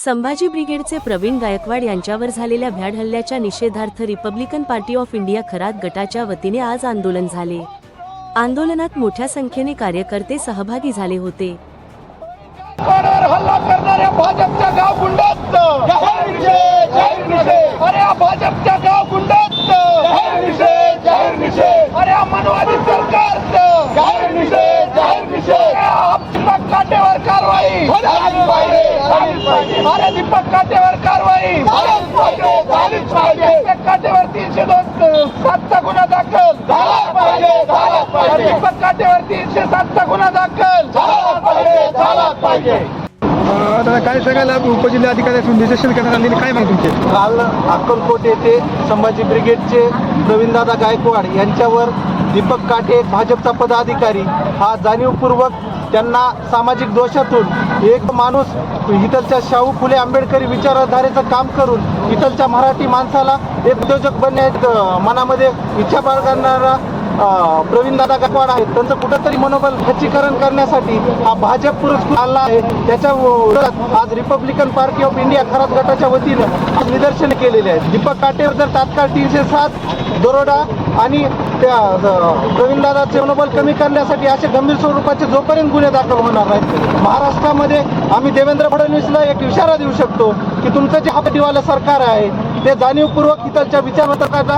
संभाजी ब्रिगेडचे प्रवीण गायकवाड यांच्यावर झालेल्या भ्याड हल्ल्याच्या निषेधार्थ Republican Party of India Kharat गटाच्या वतीने आज आंदोलन झाले. आंदोलनात मोठ्या संख्येने कार्यकर्ते सहभागी झाले होते कोणावर हल्ला करणाऱ्या भाजपच्या गाव गुंडात जाहीर निषेध जाहीर निषेध अरे या भाजपच्या गाव गुंडात जाहीर निषेध जाहीर निषेध अरे या मनवादी सरकार जाहीर निषेध जाहीर निषेध दीपक काटेवर कारवाई झालीच पाहिजे अरे दीपक काटेवर कारवाई. दीपक काटेवर तीनशे दोन सातचा गुन्हा दाखल. दीपक काटेवर तीनशे सातचा गुन्हा दाखल. दादा काय सांगायला उपजिल्हाधिकाऱ्यातून निर्देशन करण्यात आलेले काय माहिती तुमचे? काल अक्कलकोट येथे संभाजी ब्रिगेडचे प्रवीणदादा गायकवाड यांच्यावर दीपक काठे भाजपचा पदाधिकारी हा जाणीवपूर्वक त्यांना सामाजिक दोषातून एक माणूस इथलच्या शाहू फुले आंबेडकरी विचारधारेचं काम करून इथलच्या मराठी माणसाला एक उद्योजक बनण्यात मनामध्ये इच्छा बाळगणारा प्रवीणदादा गायकवाड आहेत. त्यांचं कुठंतरी मनोबल खच्चीकरण करण्यासाठी हा भाजप पुरस्कृत आला आहे. त्याच्या आज Republican Party of India Kharat गटाच्या वतीनं आज केलेले आहेत. दीपक काटेवर जर तात्काळ तीनशे सात दरोडा आणि त्या द- प्रवीणदादाचे मनोबल कमी करण्यासाठी असे गंभीर स्वरूपाचे जोपर्यंत गुन्हे दाखल होणार नाहीत महाराष्ट्रामध्ये आम्ही देवेंद्र फडणवीसला एक इशारा देऊ शकतो की तुमचं जे हापटीवालं सरकार आहे ते जाणीवपूर्वक इतरच्या विचारवंतकांना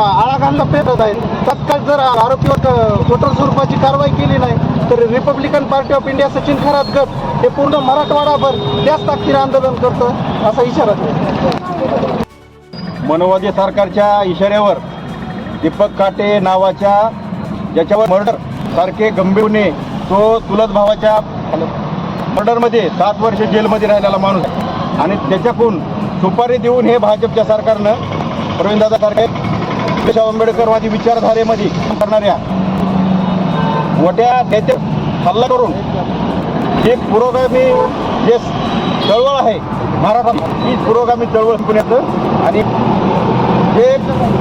आळा घालणं पेटत आहेत तत्काळ जर आरोपीवर कठोर स्वरूपाची कारवाई केली नाही तर Republican Party of India Sachin Kharat गट हे पूर्ण मराठवाडाभर त्याच ताकदीने आंदोलन करतं असा इशारा मनोवादी सरकारच्या इशाऱ्यावर दीपक काटे नावाच्या ज्याच्यावर मर्डर सारखे गंभीर गुन्हे तो चुलत भावाच्या मर्डरमध्ये सात वर्ष जेलमध्ये राहिलेला माणूस आहे. आणि त्याच्याकडून सुपारी देऊन हे भाजपच्या सरकारनं प्रवीणदादा सारखे बाबासाहेब आंबेडकरवादी विचारधारेमध्ये करणाऱ्या मोठ्या नेते हल्ला करून एक पुरोगामी जे चळवळ आहे महाराष्ट्रात ही पुरोगामी चळवळ पुण्याचं आणि जे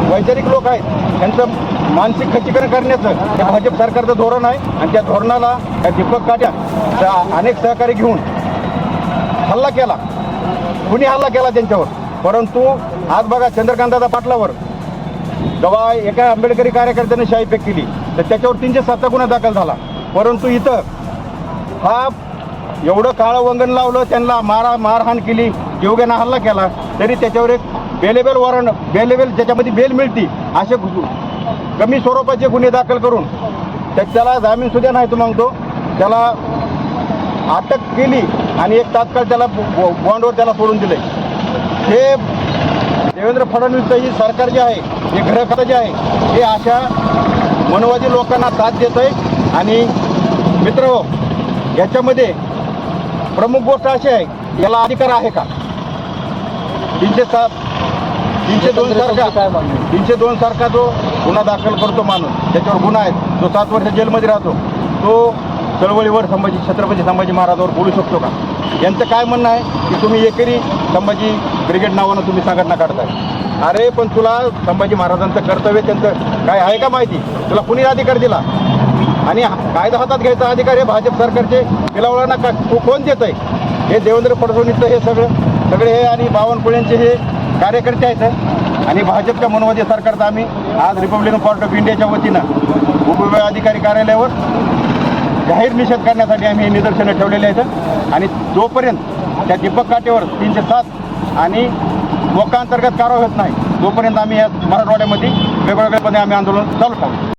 वैचारिक लोक आहेत. त्यांचं मानसिक खच्चीकरण करण्याचं हे भाजप सरकारचं धोरण आहे आणि त्या धोरणाला या दीपक काट्या त्या अनेक सहकारी घेऊन हल्ला केला. कुणी हल्ला केला त्यांच्यावर? परंतु आज बघा चंद्रकांतदादा पाटलावर जेव्हा एका आंबेडकरी कार्यकर्त्याने शाही पेक केली. तर त्याच्यावर तीनशे सातचा गुन्हा दाखल झाला. परंतु इथं हा एवढं काळं वंगण लावलं त्यांना मारा मारहाण केली योग्यानं हल्ला केला तरी त्याच्यावर एक बेलेबेल वॉरंट बेलेबेल ज्याच्यामध्ये बेल मिळती असे गु- कमी स्वरूपाचे गुन्हे दाखल करून त्या त्याला जामीन सुद्धा नाही तो मागतो. त्याला अटक केली आणि एक तात्काळ त्याला बॉन्डवर त्याला सोडून दिले हे देवेंद्र फडणवीसचं ही सरकार जे आहे हे ग्रह जे आहे हे अशा मनोवादी लोकांना साथ देत आहे आणि मित्र याच्यामध्ये प्रमुख गोष्ट अशी आहे याला अधिकार आहे का? तीनशे सात तीनशे दोन सारखा तीनशे दोन सारखा जो गुन्हा दाखल करतो माणूस त्याच्यावर गुन्हा आहे. जो सात वर्ष जेलमध्ये राहतो तो चळवळीवर संभाजी छत्रपती संभाजी महाराजावर बोलू शकतो का? यांचं काय म्हणणं आहे की तुम्ही एकेरी संभाजी ब्रिगेड नावानं तुम्ही संघटना काढताय. अरे पण तुला संभाजी महाराजांचं कर्तव्य त्यांचं काय आहे का माहिती? तुला कुणी अधिकार दिला? आणि हा- कायदा हातात घ्यायचा अधिकार हे भाजप सरकारचे पिलावळांना का को- कोण देत आहे हे देवेंद्र फडणवीसचं हे सगळं सगळे हे आणि बावनकुळ्यांचे हे कार्यकर्ते आहेत आणि भाजपच्या मनोवादी सरकारचं आम्ही आज रिपब्लिकन पार्टी ऑफ इंडियाच्या वतीनं उपविभाग अधिकारी कार्यालयावर जाहीर निषेध करण्यासाठी आम्ही हे निदर्शनं ठेवलेले आहेत आणि जोपर्यंत त्या दीपक काटेवर तीनशे सात आणि लोकांतर्गत कारवाई होत नाही तोपर्यंत आम्ही या मराठवाड्यामध्ये वेगवेगळ्यापणे आम्ही आंदोलन चालू ठेवू.